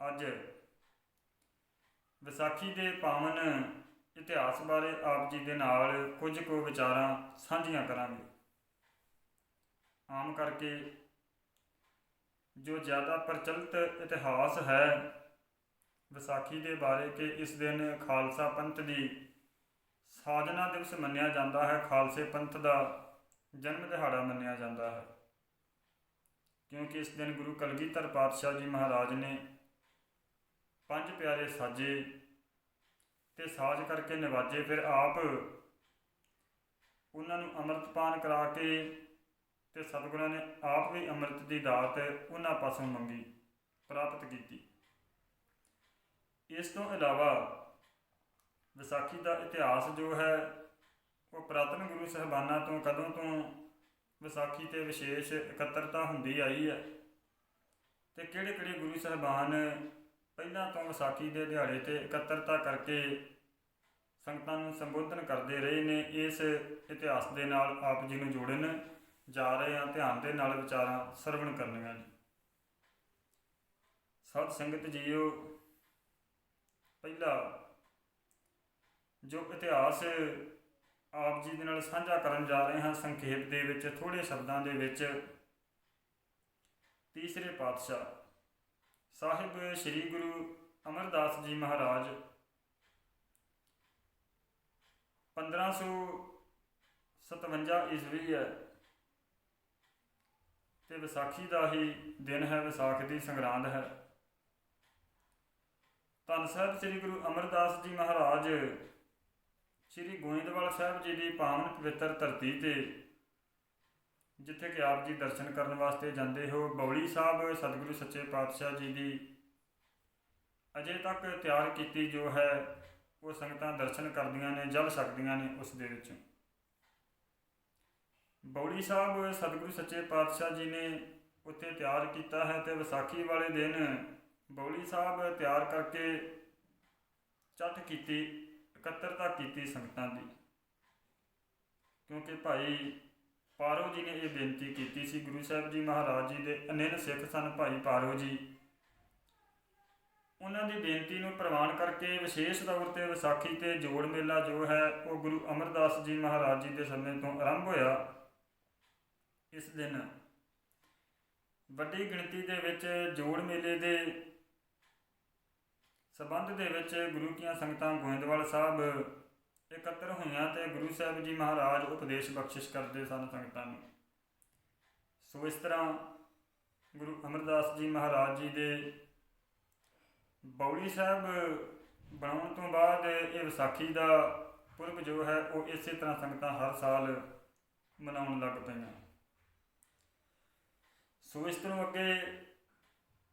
ਅੱਜ ਵਿਸਾਖੀ ਦੇ ਪਾਵਨ ਇਤਿਹਾਸ ਬਾਰੇ ਆਪ ਜੀ ਦੇ ਨਾਲ ਕੁਝ ਕੁ ਵਿਚਾਰਾਂ ਸਾਂਝੀਆਂ ਕਰਾਂਗੇ। ਆਮ ਕਰਕੇ ਜੋ ਜ਼ਿਆਦਾ ਪ੍ਰਚਲਿਤ ਇਤਿਹਾਸ ਹੈ ਵਿਸਾਖੀ ਦੇ ਬਾਰੇ ਕਿ ਇਸ ਦਿਨ ਖਾਲਸਾ ਪੰਥ ਦੀ ਸਾਜਨਾ ਦਿਵਸ ਮੰਨਿਆ ਜਾਂਦਾ ਹੈ, ਖਾਲਸੇ ਪੰਥ ਦਾ ਜਨਮ ਦਿਹਾੜਾ ਮੰਨਿਆ ਜਾਂਦਾ ਹੈ। ਕਿਉਂਕਿ ਇਸ ਦਿਨ ਗੁਰੂ ਕਲਗੀਧਰ ਪਾਤਸ਼ਾਹ ਜੀ ਮਹਾਰਾਜ ਨੇ ਪੰਜ ਪਿਆਰੇ ਸਾਜੇ ਤੇ ਸਾਜ ਕਰਕੇ ਨਿਵਾਜੇ ਫਿਰ ਆਪ ਉਹਨਾਂ ਨੂੰ ਅੰਮ੍ਰਿਤਪਾਨ ਕਰਾ ਕੇ ਤੇ ਸਤਿਗੁਰਾਂ ਨੇ ਆਪ ਵੀ ਅੰਮ੍ਰਿਤ ਦੀ ਦਾਤ ਉਹਨਾਂ ਪਾਸੋਂ ਮੰਗੀ, ਪ੍ਰਾਪਤ ਕੀਤੀ। ਇਸ ਤੋਂ ਇਲਾਵਾ ਵਿਸਾਖੀ ਦਾ ਇਤਿਹਾਸ ਜੋ ਹੈ, ਉਹ ਪ੍ਰਾਤਨ ਗੁਰੂ ਸਹਿਬਾਨਾਂ ਤੋਂ ਕਦੋਂ ਤੋਂ ਵਿਸਾਖੀ ਤੇ ਵਿਸ਼ੇਸ਼ ਇਕੱਤਰਤਾ ਹੁੰਦੀ ਆਈ ਹੈ ਤੇ ਕਿਹੜੇ ਕਿਹੜੇ ਗੁਰੂ ਸਹਿਬਾਨ ਪਹਿਲਾਂ ਤੋਂ ਵਿਸਾਖੀ ਦੇ ਦਿਹਾੜੇ ਤੇ ਇਕੱਤਰਤਾ ਕਰਕੇ ਸੰਗਤਾਂ ਨੂੰ ਸੰਬੋਧਨ ਕਰਦੇ ਰਹੇ ਨੇ, ਇਸ ਇਤਿਹਾਸ ਦੇ ਨਾਲ ਆਪ ਜੀ ਨੂੰ ਜੋੜਨ ਜਾ ਰਹੇ ਹਾਂ, ਧਿਆਨ ਦੇ ਨਾਲ ਵਿਚਾਰਾਂ ਸਰਵਣ ਕਰਨੀਆਂ ਜੀ ਸਤ ਸੰਗਤ ਜੀਓ, ਪਹਿਲਾ ਜੋ ਇਤਿਹਾਸ ਆਪ ਜੀ ਦੇ ਨਾਲ ਸਾਂਝਾ ਕਰਨ ਜਾ ਰਹੇ ਹਾਂ, ਸੰਖੇਪ ਦੇ ਵਿੱਚ ਥੋੜੇ ਸ਼ਬਦਾਂ ਦੇ ਵਿੱਚ, ਤੀਸਰੇ ਪਾਤਸ਼ਾਹ ਸਾਹਿਬ ਸ੍ਰੀ ਗੁਰੂ ਅਮਰਦਾਸ ਜੀ ਮਹਾਰਾਜ। 1557 ਈਸਵੀ ਹੈ। ਤੇ ਵਿਸਾਖੀ ਦਾ ਹੀ ਦਿਨ ਹੈ, ਵਿਸਾਖ ਦੀ ਸੰਗਰਾਂਦ ਹੈ। ਧੰਨ ਸਾਹਿਬ ਸ੍ਰੀ ਗੁਰੂ ਅਮਰਦਾਸ ਜੀ ਮਹਾਰਾਜ, ਸ੍ਰੀ ਗੋਇੰਦਵਾਲ ਸਾਹਿਬ ਜੀ ਦੀ ਪਾਵਨ ਪਵਿੱਤਰ ਧਰਤੀ ਤੇ ਜਿੱਥੇ ਕਿ ਆਪ ਜੀ ਦਰਸ਼ਨ ਕਰਨ ਵਾਸਤੇ ਜਾਂਦੇ ਹੋ, ਬੌਲੀ ਸਾਹਿਬ, ਸਤਿਗੁਰੂ ਸੱਚੇ ਪਾਤਸ਼ਾਹ ਜੀ ਦੀ ਅਜੇ ਤੱਕ ਤਿਆਰ ਕੀਤੀ ਜੋ ਹੈ, ਉਹ ਸੰਗਤਾਂ ਦਰਸ਼ਨ ਕਰਦੀਆਂ ਨੇ ਜਲ ਸਕਦੀਆਂ ਨੇ ਉਸ ਦੇ ਵਿੱਚ। ਬੌਲੀ ਸਾਹਿਬ, ਸਤਿਗੁਰੂ ਸੱਚੇ ਪਾਤਸ਼ਾਹ ਜੀ ਨੇ ਉੱਥੇ ਤਿਆਰ ਕੀਤਾ ਹੈ ਤੇ ਵਿਸਾਖੀ ਵਾਲੇ ਦਿਨ ਬੌਲੀ ਸਾਹਿਬ ਤਿਆਰ ਕਰਕੇ ਚੱਟ ਕੀਤੀ, ਇਕੱਤਰਤਾ ਕੀਤੀ ਸੰਗਤਾਂ ਦੀ। ਕਿਉਂਕਿ ਭਾਈ ਪਾਰੋ ਜੀ ਨੇ ਇਹ ਬੇਨਤੀ ਕੀਤੀ ਸੀ ਗੁਰੂ ਸਾਹਿਬ ਜੀ ਮਹਾਰਾਜ ਜੀ ਦੇ ਅਨੇਨ ਸਿੱਖ ਸਨ ਭਾਈ ਪਾਰੋ ਜੀ। ਉਹਨਾਂ ਦੀ ਬੇਨਤੀ ਨੂੰ ਪ੍ਰਵਾਨ ਕਰਕੇ ਵਿਸ਼ੇਸ਼ ਤੌਰ ਤੇ ਵਿਸਾਖੀ ਤੇ ਜੋੜ ਮੇਲਾ ਜੋ ਹੈ, ਉਹ ਗੁਰੂ ਅਮਰਦਾਸ ਜੀ ਮਹਾਰਾਜ ਜੀ ਦੇ ਸਮੇਂ ਤੋਂ ਆਰੰਭ ਹੋਇਆ। ਇਸ ਦਿਨ ਵੱਡੀ ਗਿਣਤੀ ਦੇ ਵਿੱਚ ਜੋੜ ਮੇਲੇ ਦੇ ਸਬੰਧ ਦੇ ਵਿੱਚ ਗੁਰੂ ਕੀਆਂ ਸੰਗਤਾਂ ਗੋਇੰਦਵਾਲ ਸਾਹਿਬ ਇਕੱਤਰ ਹੋਈਆਂ ਤੇ ਗੁਰੂ ਸਾਹਿਬ ਜੀ ਮਹਾਰਾਜ ਉਪਦੇਸ਼ ਬਖਸ਼ਿਸ਼ ਕਰਦੇ ਸਨ ਸੰਗਤਾਂ ਨੂੰ। ਸੋ ਇਸ ਤਰ੍ਹਾਂ ਗੁਰੂ ਅਮਰਦਾਸ ਜੀ ਮਹਾਰਾਜ ਜੀ ਦੇ ਬੌਲੀ ਸਾਹਿਬ ਬਣਾਉਣ ਤੋਂ ਬਾਅਦ ਇਹ ਵਿਸਾਖੀ ਦਾ ਪੁਰਬ ਜੋ ਹੈ, ਉਹ ਇਸੇ ਤਰ੍ਹਾਂ ਸੰਗਤਾਂ ਹਰ ਸਾਲ ਮਨਾਉਣ ਲੱਗ ਪਈਆਂ। ਸੋ ਇਸ ਤੋਂ ਅੱਗੇ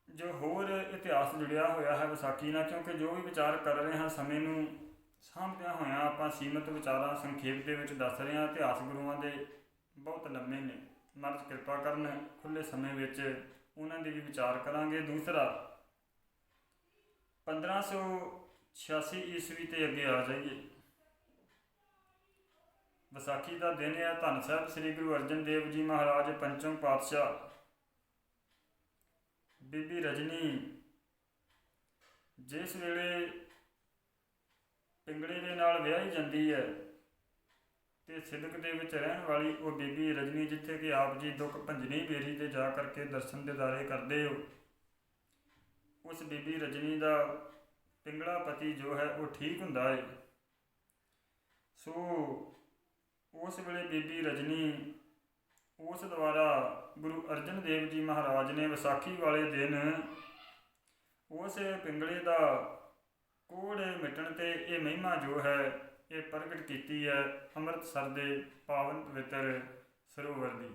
ਜੋ ਹੋਰ ਇਤਿਹਾਸ ਜੁੜਿਆ ਹੋਇਆ ਹੈ ਵਿਸਾਖੀ ਨਾਲ, ਕਿਉਂਕਿ ਜੋ ਵੀ ਵਿਚਾਰ ਕਰ ਰਹੇ ਹਾਂ ਸਮੇਂ ਨੂੰ ਸਾਂਭਦਿਆਂ ਹੋਇਆਂ ਆਪਾਂ ਸੀਮਤ ਵਿਚਾਰਾਂ, ਸੰਖੇਪ ਦੇ ਵਿੱਚ ਦੱਸ ਰਹੇ ਹਾਂ। ਇਤਿਹਾਸ ਗੁਰੂਆਂ ਦੇ ਬਹੁਤ ਲੰਮੇ ਨੇ। ਮਹਾਰਾਜ ਕਿਰਪਾ ਕਰਨ ਖੁੱਲੇ ਸਮੇਂ ਵਿੱਚ ਉਹਨਾਂ ਦੇ ਵੀ ਵਿਚਾਰ ਕਰਾਂਗੇ। ਦੂਸਰਾ 1586 ਈਸਵੀ ਤੇ ਅੱਗੇ ਆ ਜਾਈਏ। ਵਿਸਾਖੀ ਦਾ ਦਿਨ ਹੈ। ਧੰਨ ਸਾਹਿਬ, ਸ੍ਰੀ ਗੁਰੂ ਅਰਜਨ ਦੇਵ ਜੀ ਮਹਾਰਾਜ, ਪੰਚਮ ਪਾਤਸ਼ਾਹ, ਬੀਬੀ ਰਜਨੀ, ਜਿਸ ਵੇਲੇ ਪਿੰਗੜੇ ਦੇ ਨਾਲ ਵਿਆਹੀ ਜਾਂਦੀ ਹੈ ਤੇ ਸਿਦਕ ਦੇ ਵਿੱਚ ਰਹਿਣ ਵਾਲੀ ਉਹ ਬੀਬੀ ਰਜਨੀ, ਜਿੱਥੇ ਕਿ ਆਪ ਜੀ ਦੁੱਖ ਭੰਜਨੀ ਬੇਰੀ ਤੇ ਜਾ ਕਰਕੇ ਦਰਸ਼ਨ ਦਿਦਾਰੇ ਕਰਦੇ ਹੋ। ਉਸ ਬੀਬੀ ਰਜਨੀ ਦਾ ਪਿੰਗੜਾ ਪਤੀ ਜੋ ਹੈ, ਉਹ ਠੀਕ ਹੁੰਦਾ ਹੈ। ਸੋ ਉਸ ਵੇਲੇ ਬੀਬੀ ਰਜਨੀ ਉਸ ਦੁਆਰਾ ਗੁਰੂ ਅਰਜਨ ਦੇਵ ਜੀ ਮਹਾਰਾਜ ਨੇ ਵਿਸਾਖੀ ਵਾਲੇ ਦਿਨ ਉਸ ਪਿੰਗਲੇ ਦਾ ਕੋੜ ਮਿਟਣ ਤੇ ਇਹ ਮਹਿਮਾ ਜੋ ਹੈ, ਇਹ ਪ੍ਰਗਟ ਕੀਤੀ ਹੈ ਅੰਮ੍ਰਿਤਸਰ ਦੇ ਪਾਵਨ ਪਵਿੱਤਰ ਸਰੋਵਰ ਦੀ।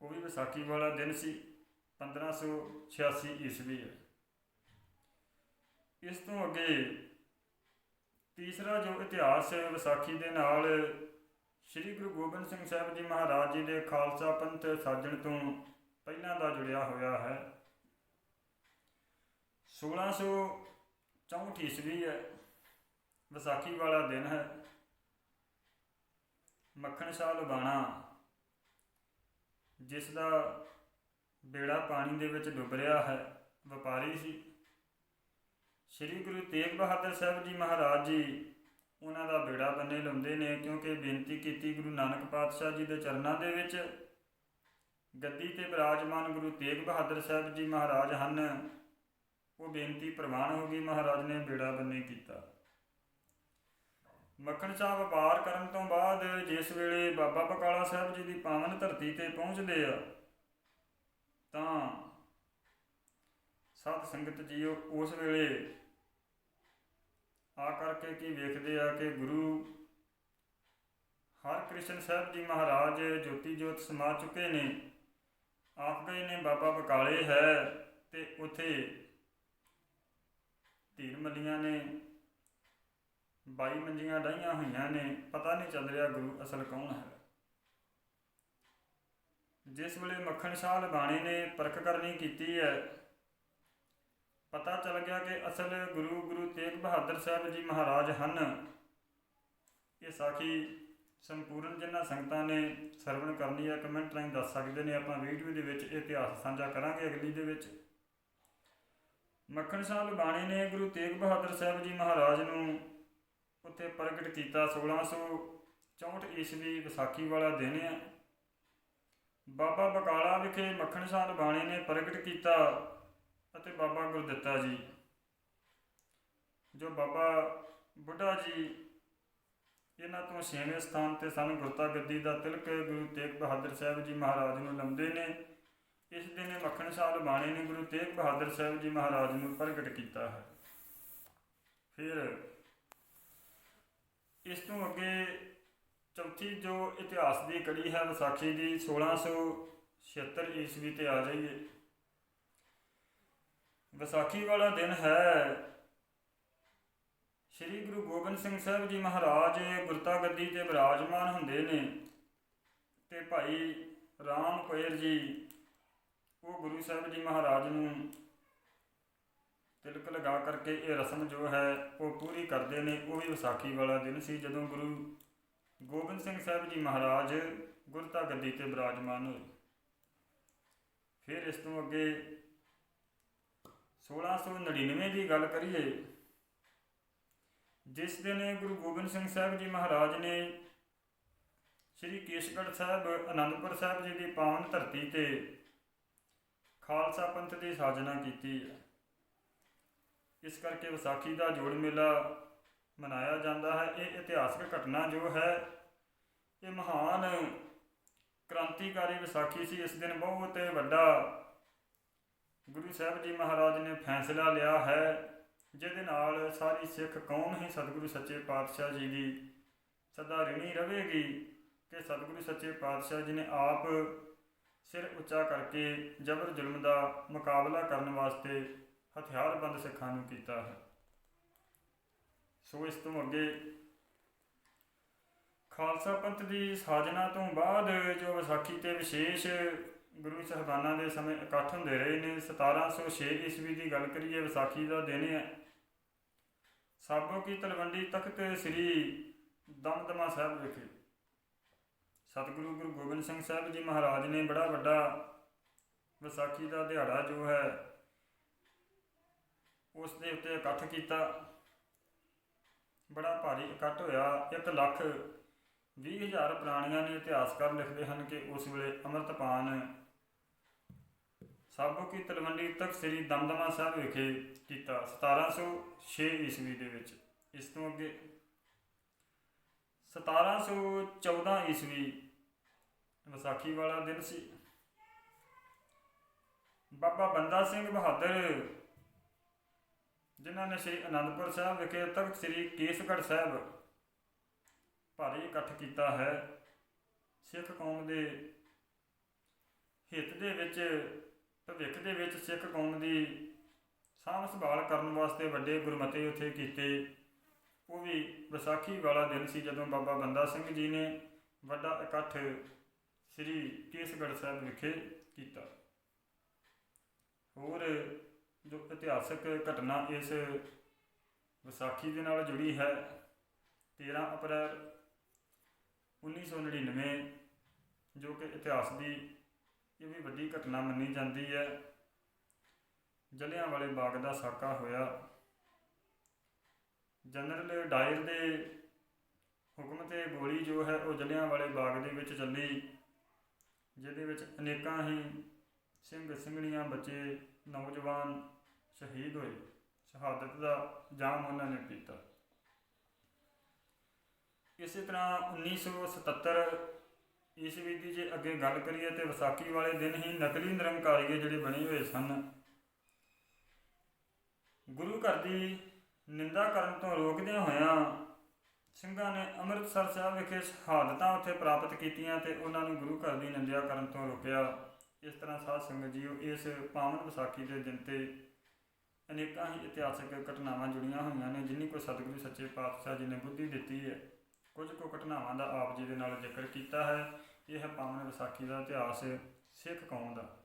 ਉਹ ਵੀ ਵਿਸਾਖੀ ਵਾਲਾ ਦਿਨ ਸੀ 1586 ਈਸਵੀ ਹੈ। ਇਸ ਤੋਂ ਅੱਗੇ ਤੀਸਰਾ ਜੋ ਇਤਿਹਾਸ ਵਿਸਾਖੀ ਦੇ ਨਾਲ ਸ੍ਰੀ ਗੁਰੂ ਗੋਬਿੰਦ ਸਿੰਘ ਸਾਹਿਬ ਜੀ ਮਹਾਰਾਜ ਜੀ ਦੇ ਖਾਲਸਾ ਪੰਥ ਸਾਜਣ ਤੋਂ ਪਹਿਲਾਂ ਦਾ ਜੁੜਿਆ ਹੋਇਆ ਹੈ। 1664 ਈਸਵੀ ਹੈ। ਵਿਸਾਖੀ ਵਾਲਾ ਦਿਨ ਹੈ। ਮੱਖਣ ਸ਼ਾਹ ਲੁਬਾਣਾ ਜਿਸ ਦਾ ਬੇੜਾ ਪਾਣੀ ਦੇ ਵਿੱਚ ਡੁੱਬ ਰਿਹਾ ਹੈ, ਵਪਾਰੀ ਸੀ। ਸ੍ਰੀ ਗੁਰੂ ਤੇਗ ਬਹਾਦਰ ਸਾਹਿਬ ਜੀ ਮਹਾਰਾਜ ਜੀ ਉਹਨਾਂ ਦਾ ਬੇੜਾ ਬੰਨੇ ਲਾਉਂਦੇ ਨੇ ਕਿਉਂਕਿ ਬੇਨਤੀ ਕੀਤੀ ਗੁਰੂ ਨਾਨਕ ਪਾਤਸ਼ਾਹ ਜੀ ਦੇ ਚਰਨਾਂ ਦੇ ਵਿੱਚ। ਗੱਦੀ ਤੇ ਬਿਰਾਜਮਾਨ ਗੁਰੂ ਤੇਗ ਬਹਾਦਰ ਸਾਹਿਬ ਜੀ ਮਹਾਰਾਜ ਹਨ। ਉਹ ਬੇਨਤੀ ਪ੍ਰਵਾਨ ਹੋ ਗਈ, ਮਹਾਰਾਜ ਨੇ ਬੇੜਾ ਬੰਨੇ ਕੀਤਾ। ਮੱਖਣ ਚਾਹ ਵਪਾਰ ਕਰਨ ਤੋਂ ਬਾਅਦ ਜਿਸ ਵੇਲੇ ਬਾਬਾ ਬਕਾਲਾ ਸਾਹਿਬ ਜੀ ਦੀ ਪਾਵਨ ਧਰਤੀ ਤੇ ਪਹੁੰਚਦੇ ਆ, ਤਾਂ ਸਤ ਸੰਗਤ ਜੀਓ ਉਸ ਵੇਲੇ ਆ ਕਰਕੇ ਕੀ ਵੇਖਦੇ ਆ ਕਿ ਗੁਰੂ ਹਰਕ੍ਰਿਸ਼ਨ ਸਾਹਿਬ ਜੀ ਮਹਾਰਾਜ ਜੋਤੀ ਜੋਤ ਸਮਾ ਚੁੱਕੇ ਨੇ, ਆਪ ਗਏ ਨੇ, ਬਾਬਾ ਬਕਾਲੇ ਹੈ ਤੇ ਉਥੇ ਧੀਰ ਮੱਲੀਆਂ ਨੇ, ਬਾਈ ਮੰਜੀਆਂ ਡਾਈਆਂ ਹੋਈਆਂ ਨੇ, ਪਤਾ ਨਹੀਂ ਚੱਲ ਰਿਹਾ ਗੁਰੂ ਅਸਲ ਕੌਣ ਹੈ। ਜਿਸ ਵੇਲੇ ਮੱਖਣ ਸ਼ਾਹ ਲਬਾਣੀ ਨੇ ਪਰਖ ਕਰਨੀ ਕੀਤੀ ਹੈ, ਪਤਾ ਚੱਲ ਗਿਆ ਕਿ ਅਸਲ ਗੁਰੂ ਗੁਰੂ ਤੇਗ ਬਹਾਦਰ ਸਾਹਿਬ ਜੀ ਮਹਾਰਾਜ ਹਨ। ਇਹ ਸਾਖੀ ਸੰਪੂਰਨ ਜਿਨ੍ਹਾਂ ਸੰਗਤਾਂ ਨੇ ਸਰਵਣ ਕਰਨੀ ਹੈ, ਕਮੈਂਟ ਰਾਹੀਂ ਦੱਸ ਸਕਦੇ ਨੇ ਆਪਾਂ, ਵੀਡੀਓ ਦੇ ਵਿੱਚ ਇਤਿਹਾਸ ਸਾਂਝਾ ਕਰਾਂਗੇ ਅਗਲੀ ਦੇ ਵਿੱਚ। ਮੱਖਣ ਸਾਹਿਬ ਲਬਾਣੀ ਨੇ ਗੁਰੂ ਤੇਗ ਬਹਾਦਰ ਸਾਹਿਬ ਜੀ ਮਹਾਰਾਜ ਨੂੰ ਉੱਥੇ ਪ੍ਰਗਟ ਕੀਤਾ 1664 ਈਸਵੀ ਵਿਸਾਖੀ ਵਾਲਾ ਦਿਨ ਹੈ ਬਾਬਾ ਬਕਾਲਾ ਵਿਖੇ ਮੱਖਣ ਸ਼ਾਹ ਲਬਾਣੀ ਨੇ ਪ੍ਰਗਟ ਕੀਤਾ ਅਤੇ ਬਾਬਾ ਗੁਰਦਿੱਤਾ ਜੀ, ਜੋ ਬਾਬਾ ਬੁੱਢਾ ਜੀ ਇਹਨਾਂ ਤੋਂ ਛੇਵੇਂ ਸਥਾਨ ਤੇ ਸਾਨੂੰ, ਗੁਰਤਾ ਗੱਦੀ ਦਾ ਤਿਲਕ ਗੁਰੂ ਤੇਗ ਬਹਾਦਰ ਸਾਹਿਬ ਜੀ ਮਹਾਰਾਜ ਨੂੰ ਲੰਦੇ ਨੇ। ਇਸ ਦਿਨ ਮੱਖਣ ਸ਼ਾਹ ਬਾਣੀ ਨੇ ਗੁਰੂ ਤੇਗ ਬਹਾਦਰ ਸਾਹਿਬ ਜੀ ਮਹਾਰਾਜ ਨੂੰ ਪ੍ਰਗਟ ਕੀਤਾ ਹੈ। ਫਿਰ ਇਸ ਤੋਂ ਅੱਗੇ ਚੌਥੀ ਜੋ ਇਤਿਹਾਸ ਦੀ ਕੜੀ ਹੈ ਵਿਸਾਖੀ ਦੀ 1676 ਈਸਵੀ ਤੇ ਆ ਜਾਈਏ। ਵਿਸਾਖੀ ਵਾਲਾ ਦਿਨ ਹੈ ਸ੍ਰੀ ਗੁਰੂ ਗੋਬਿੰਦ ਸਿੰਘ ਸਾਹਿਬ ਜੀ ਮਹਾਰਾਜ ਗੁਰਤਾ ਗੱਦੀ ਤੇ ਬਿਰਾਜਮਾਨ ਹੁੰਦੇ ਨੇ ਤੇ ਭਾਈ ਰਾਮ ਕੋਇਰ ਜੀ ਉਹ ਗੁਰੂ ਸਾਹਿਬ ਜੀ ਮਹਾਰਾਜ ਨੂੰ ਤਿਲਕ ਲਗਾ ਕਰਕੇ ਇਹ ਰਸਮ ਜੋ ਹੈ ਉਹ ਪੂਰੀ ਕਰਦੇ ਨੇ, ਉਹ ਵੀ ਵਿਸਾਖੀ ਵਾਲਾ ਦਿਨ ਸੀ ਜਦੋਂ ਗੁਰੂ ਗੋਬਿੰਦ ਸਿੰਘ ਸਾਹਿਬ ਜੀ ਮਹਾਰਾਜ ਗੁਰਤਾ ਗੱਦੀ ਤੇ ਬਿਰਾਜਮਾਨ ਹੋਏ। ਫਿਰ ਇਸ ਤੋਂ ਅੱਗੇ 1699 ਦੀ ਗੱਲ ਕਰੀਏ, ਜਿਸ ਦਿਨ ਗੁਰੂ ਗੋਬਿੰਦ ਸਿੰਘ ਸਾਹਿਬ ਜੀ ਮਹਾਰਾਜ ਨੇ ਸ੍ਰੀ ਕੇਸ਼ਗੜ੍ਹ ਸਾਹਿਬ, ਅਨੰਦਪੁਰ ਸਾਹਿਬ ਜੀ ਦੀ ਪਾਵਨ ਧਰਤੀ ਤੇ ਖਾਲਸਾ ਪੰਥ ਦੀ ਸਾਜਨਾ ਕੀਤੀ ਹੈ। ਇਸ ਕਰਕੇ ਵਿਸਾਖੀ ਦਾ ਜੋੜ ਮੇਲਾ ਮਨਾਇਆ ਜਾਂਦਾ ਹੈ। ਇਹ ਇਤਿਹਾਸਕ ਘਟਨਾ ਜੋ ਹੈ, ਇਹ ਮਹਾਨ ਕ੍ਰਾਂਤੀਕਾਰੀ ਵਿਸਾਖੀ ਸੀ। ਇਸ ਦਿਨ ਬਹੁਤ ਵੱਡਾ ਗੁਰੂ ਸਾਹਿਬ ਜੀ ਮਹਾਰਾਜ ਨੇ ਫੈਸਲਾ ਲਿਆ ਹੈ, ਜਿਹਦੇ ਨਾਲ ਸਾਰੀ ਸਿੱਖ ਕੌਮ ਹੀ ਸਤਿਗੁਰੂ ਸੱਚੇ ਪਾਤਸ਼ਾਹ ਜੀ ਦੀ ਸਦਾ ਰਿਣੀ ਰਹੇਗੀ ਕਿ ਸਤਿਗੁਰੂ ਸੱਚੇ ਪਾਤਸ਼ਾਹ ਜੀ ਨੇ ਆਪ ਸਿਰ ਉੱਚਾ ਕਰਕੇ ਜ਼ਬਰ ਜ਼ੁਲਮ ਦਾ ਮੁਕਾਬਲਾ ਕਰਨ ਵਾਸਤੇ ਹਥਿਆਰਬੰਦ ਸਿੱਖਾਂ ਨੂੰ ਕੀਤਾ ਹੈ। ਸੋ ਇਸ ਤੋਂ ਅੱਗੇ ਖਾਲਸਾ ਪੰਥ ਦੀ ਸਾਜਨਾ ਤੋਂ ਬਾਅਦ ਜੋ ਵਿਸਾਖੀ ਤੇ ਵਿਸ਼ੇਸ਼ ਗੁਰੂ ਸਾਹਿਬਾਨਾਂ ਦੇ ਸਮੇਂ ਇਕੱਠ ਹੁੰਦੇ ਰਹੇ ਨੇ 1706 ਈਸਵੀ ਦੀ ਗੱਲ ਕਰੀਏ, ਵਿਸਾਖੀ ਦਾ ਦਿਨ ਹੈ। ਸਾਬੋ ਕੀ ਤਲਵੰਡੀ ਤਖਤ ਸ੍ਰੀ ਦਮਦਮਾ ਸਾਹਿਬ ਵਿਖੇ ਸਤਿਗੁਰੂ ਗੁਰੂ ਗੋਬਿੰਦ ਸਿੰਘ ਸਾਹਿਬ ਜੀ ਮਹਾਰਾਜ ਨੇ ਬੜਾ ਵੱਡਾ ਵਿਸਾਖੀ ਦਾ ਦਿਹਾੜਾ ਜੋ ਹੈ, ਉਸ ਦੇ ਉੱਤੇ ਇਕੱਠ ਕੀਤਾ। ਬੜਾ ਭਾਰੀ ਇਕੱਠ ਹੋਇਆ। 1 ਲੱਖ 20 ਹਜ਼ਾਰ ਪ੍ਰਾਣੀਆਂ ਨੇ ਇਤਿਹਾਸਕਾਰ ਲਿਖਦੇ ਹਨ ਕਿ ਉਸ ਵੇਲੇ ਅੰਮ੍ਰਿਤਪਾਨ ਸਾਬੋ ਕੀ ਤਲਵੰਡੀ ਤੱਕ ਸ੍ਰੀ ਦਮਦਮਾ ਸਾਹਿਬ ਵਿਖੇ ਕੀਤਾ। 1706 ਈਸਵੀ ਦੇ ਵਿੱਚ। ਇਸ ਤੋਂ ਅੱਗੇ 1714 ਈਸਵੀ ਵਿਸਾਖੀ ਵਾਲਾ ਦਿਨ ਸੀ। ਬਾਬਾ ਬੰਦਾ ਸਿੰਘ ਬਹਾਦਰ, ਜਿਨ੍ਹਾਂ ਨੇ ਸ੍ਰੀ ਅਨੰਦਪੁਰ ਸਾਹਿਬ ਵਿਖੇ ਤਖਤ ਸ੍ਰੀ ਕੇਸਗੜ੍ਹ ਸਾਹਿਬ ਭਾਰੀ ਇਕੱਠ ਕੀਤਾ ਹੈ, ਸਿੱਖ ਕੌਮ ਦੇ ਹਿੱਤ ਦੇ ਵਿੱਚ, ਭਵਿੱਖ ਦੇ ਵਿੱਚ ਸਿੱਖ ਕੌਮ ਦੀ ਸਾਂਭ ਸੰਭਾਲ ਕਰਨ ਵਾਸਤੇ ਵੱਡੇ ਗੁਰਮਤੇ ਉੱਥੇ ਕੀਤੇ। ਉਹ ਵੀ ਵਿਸਾਖੀ ਵਾਲਾ ਦਿਨ ਸੀ ਜਦੋਂ ਬਾਬਾ ਬੰਦਾ ਸਿੰਘ ਜੀ ਨੇ ਵੱਡਾ ਇਕੱਠ ਸ੍ਰੀ ਕੇਸਗੜ੍ਹ ਸਾਹਿਬ ਵਿਖੇ ਕੀਤਾ। ਹੋਰ ਜੋ ਇਤਿਹਾਸਕ ਘਟਨਾ ਇਸ ਵਿਸਾਖੀ ਦੇ ਨਾਲ ਜੁੜੀ ਹੈ 13 ਅਪ੍ਰੈਲ 1999 ਜੋ ਕਿ ਇਤਿਹਾਸ ਦੀ ਇਹ ਵੀ ਵੱਡੀ ਘਟਨਾ ਮੰਨੀ ਜਾਂਦੀ ਹੈ। ਜਲਿਆਂ ਵਾਲੇ ਬਾਗ ਦਾ ਸਾਕਾ ਹੋਇਆ ਜਨਰਲ ਡਾਇਰ ਦੇ ਹੁਕਮ ਤੇ ਗੋਲੀ ਜੋ ਹੈ ਉਹ ਜਲਿਆਂ ਵਾਲੇ ਬਾਗ ਦੇ ਵਿੱਚ ਚੱਲੀ, ਜਿਹਦੇ ਵਿੱਚ ਅਨੇਕਾਂ ਹੀ ਸਿੰਘ ਸਿੰਘਣੀਆਂ ਬੱਚੇ ਨੌਜਵਾਨ ਸ਼ਹੀਦ ਹੋਏ। ਸ਼ਹਾਦਤ ਦਾ ਜਾਮ ਉਹਨਾਂ ਨੇ ਪੀਤਾ। ਇਸੇ ਤਰ੍ਹਾਂ 1977 ਈਸਵੀ ਦੀ ਜੇ ਅੱਗੇ ਗੱਲ ਕਰੀਏ ਤੇ ਵਿਸਾਖੀ ਵਾਲੇ ਦਿਨ ਹੀ ਨਕਲੀ ਨਿਰੰਕਾਰੀਏ ਜਿਹੜੇ ਬਣੇ ਹੋਏ ਸਨ। ਗੁਰੂ ਘਰ ਦੀ ਨਿੰਦਾ ਕਰਨ ਤੋਂ ਰੋਕਦਿਆਂ ਹੋਇਆਂ ਸਿੰਘਾਂ ਨੇ ਅੰਮ੍ਰਿਤਸਰ ਸਾਹਿਬ ਵਿਖੇ ਸ਼ਹਾਦਤਾਂ ਉੱਥੇ ਪ੍ਰਾਪਤ ਕੀਤੀਆਂ ਤੇ ਉਹਨਾਂ ਨੂੰ ਗੁਰੂ ਘਰ ਦੀ ਨਿੰਦਿਆ ਕਰਨ ਤੋਂ ਰੋਕਿਆ। ਇਸ ਤਰ੍ਹਾਂ ਸਾਧ ਸੰਗਤ ਜੀਓ ਇਸ ਪਾਵਨ ਵਿਸਾਖੀ ਦੇ ਦਿਨ ਤੇ ਅਨੇਕਾਂ ਹੀ ਇਤਿਹਾਸਕ ਘਟਨਾਵਾਂ ਜੁੜੀਆਂ ਹੋਈਆਂ ਨੇ ਜਿਨ੍ਹਾਂ ਕੋ ਸਤਿਗੁਰੂ ਸੱਚੇ ਪਾਤਸ਼ਾਹ ਜੀ ਨੇ ਬੁੱਧੀ ਦਿੱਤੀ ਹੈ, ਕੁਝ ਕੁ ਘਟਨਾਵਾਂ ਦਾ ਆਪ ਜੀ ਦੇ ਨਾਲ ਜ਼ਿਕਰ ਕੀਤਾ ਹੈ। ਇਹ ਹੈ ਪਾਵਨ ਵਿਸਾਖੀ ਦਾ ਇਤਿਹਾਸ ਸਿੱਖ ਕੌਮ ਦਾ।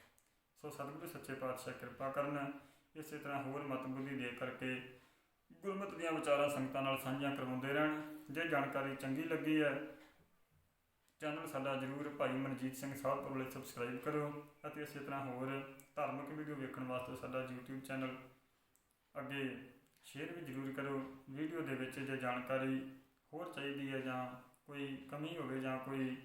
ਸੋ ਸਤਿਗੁਰੂ ਸੱਚੇ ਪਾਤਸ਼ਾਹ ਕਿਰਪਾ ਕਰਨ, ਇਸੇ ਤਰ੍ਹਾਂ ਹੋਰ ਮਤ ਬੁੱਧੀ ਦੇ ਕਰਕੇ ਗੁਰਮਤ ਦੀਆਂ ਵਿਚਾਰਾਂ ਸੰਗਤਾਂ ਨਾਲ ਸਾਂਝੀਆਂ ਕਰਵਾਉਂਦੇ ਰਹਿਣ। ਜੇ ਜਾਣਕਾਰੀ ਚੰਗੀ ਲੱਗੀ ਹੈ, ਚੈਨਲ ਸਾਡਾ ਜਰੂਰ ਭਾਈ ਮਨਜੀਤ ਸਿੰਘ ਸਾਹਿਬ ਤੋਂ ਲਈ ਸਬਸਕ੍ਰਾਈਬ ਕਰੋ ਅਤੇ ਇਸੇ ਤਰ੍ਹਾਂ ਹੋਰ ਧਾਰਮਿਕ ਵੀਡੀਓ ਵੇਖਣ ਵਾਸਤੇ ਸਾਡਾ YouTube ਚੈਨਲ ਅੱਗੇ ਸ਼ੇਅਰ ਵੀ ਜਰੂਰ ਕਰੋ ਵੀਡੀਓ ਦੇ ਵਿੱਚ ਜੇ ਜਾਣਕਾਰੀ ਹੋਰ ਚਾਹੀਦੀ ਹੈ ਜਾਂ ਕੋਈ ਕਮੀ ਹੋਵੇ ਜਾਂ ਕੋਈ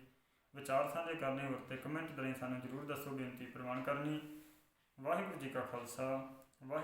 ਵਿਚਾਰ ਸਾਂਝੇ ਕਰਨੇ ਹੋਰ ਤੇ ਕਮੈਂਟ ਰਾਹੀਂ ਸਾਨੂੰ ਜਰੂਰ ਦੱਸੋ। ਬੇਨਤੀ ਪ੍ਰਵਾਨ ਕਰਨੀ। ਵਾਹਿਗੁਰੂ ਜੀ ਕਾ ਖਾਲਸਾ।